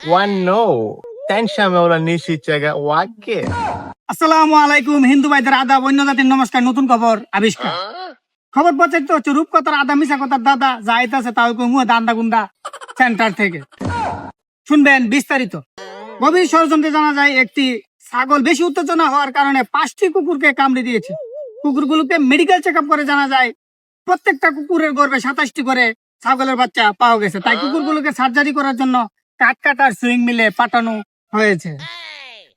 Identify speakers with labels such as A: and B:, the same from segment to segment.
A: One
B: আসসালামু আলাইকুম হিন্দু ভাইদের আদাব অন্য জাতির নমস্কার নতুন খবর আবিষ্কার। খবর প্রচারিত হচ্ছে রূপকথার আদা মিশা কথার দাদা তাও কমু দান্দা গুন্দা সেন্টার থেকে। শুনবেন বিস্তারিত। গভীর ষড়যন্ত্রে জানা যায় একটি ছাগল বেশি উত্তেজনা হওয়ার কারণে পাঁচটি কুকুরকে কামড়ে দিয়েছে। কুকুরগুলোকে মেডিকেল চেক করে জানা যায় প্রত্যেকটা কুকুরের গর্ভে সাতাশটি করে ছাগলের বাচ্চা পাওয়া গেছে। তাই কুকুরগুলোকে সার্জারি করার জন্য কাট কাটার সুইং মিলে পাঠানো হয়েছে।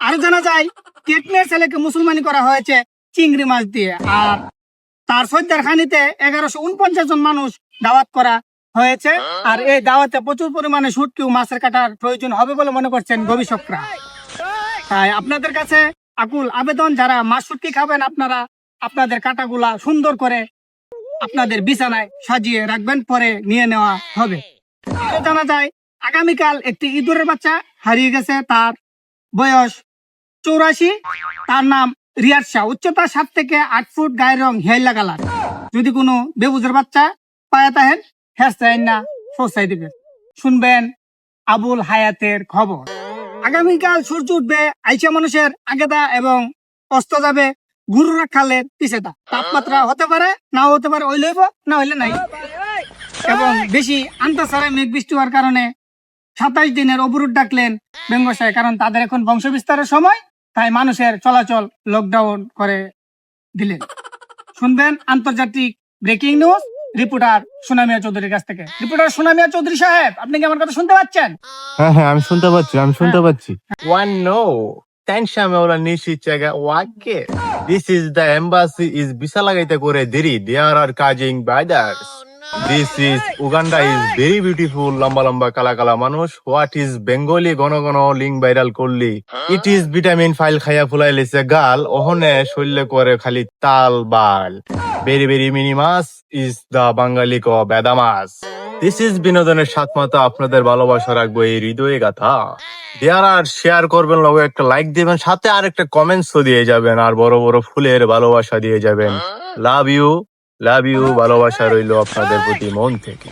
B: আরও জানা যায়, কেটনের ছেলেকে মুসলমানি করা হয়েছে চিংড়ি মাছ দিয়ে। আর তার সৈদ্যার খানিতে এগারোশো উনপঞ্চাশ জন মানুষ দাওয়াত করা হয়েছে। আর এই দাওয়াতে প্রচুর পরিমাণে শুটকিও মাছের কাটার প্রয়োজন হবে বলে মনে করছেন গবেষকরা। তাই আপনাদের কাছে আকুল আবেদন, যারা মাছ শুটকি খাবেন, আপনারা আপনাদের কাটাগুলা সুন্দর করে আপনাদের বিছানায় সাজিয়ে রাখবেন, পরে নিয়ে নেওয়া হবে। জানা যায় আগামীকাল একটি ইঁদুরের বাচ্চা হারিয়ে গেছে, তার বয়স চৌরাশি। তার নাম রিয়াদ শাহ। উচ্চতা সাত থেকে আট ফুট, গায়ের রং হেল্লা কালার। যদি কোনো বেবুজের বাচ্চা পায়া তাহেন হেসতেন না সোসাই দিবেন শুনবেন আবুল হায়াতের খবর। আগামীকাল সূর্য উঠবে, আইসা মানুষের আগেদা এবং অস্ত যাবে গুরুরা খালের পিছেদা। তাপমাত্রা হতে পারে, নাও হতে পারে, ওই লইব, না হইলে নাই। এবং বেশি আন্তঃসারে মেঘ বৃষ্টি হওয়ার কারণে সাতাইশ দিনের অবরোধ ডাকলেন বেঙ্গসায় কারণ তাদের এখন বংশ বিস্তারের সময় তাই মানুষের চলাচল লকডাউন করে দিলেন শুনবেন আন্তর্জাতিক ব্রেকিং নিউজ রিপোর্টার সুনামিয়া চৌধুরীর কাছ থেকে রিপোর্টার সুনামিয়া চৌধুরী সাহেব আপনি কি আমার কথা শুনতে পাচ্ছেন
A: হ্যাঁ হ্যাঁ আমি শুনতে পাচ্ছি আমি শুনতে পাচ্ছি one no. Tension me ola nishi chaga wake. This is the embassy is visa kore deri. There are cousin brothers. This is Uganda is very beautiful লম্বা লম্বা কালা কালা মানুষ হোয়াট ইজ বেঙ্গলি ঘন ঘন লিঙ্ক ভাইরাল করলি it is vitamin file খাইয়া ফুলাই লেছে গাল ওহনে শৈল্য করে খালি তাল বাল বেরি বেরি mini much is the Bangali ক বেদা মাস দিস ইজ বিনোদনের সাত মাতা আপনাদের ভালোবাসা রাখব এই হৃদয়ে গাথা দেয়ার আর শেয়ার করবেন লগে একটা লাইক দিবেন সাথে আর একটা কমেন্টসও দিয়ে যাবেন আর বড় বড় ফুলের ভালোবাসা দিয়ে যাবেন লাভ ইউ লাভ ইউ ভালোবাসা রইল আপনাদের প্রতি মন থেকে।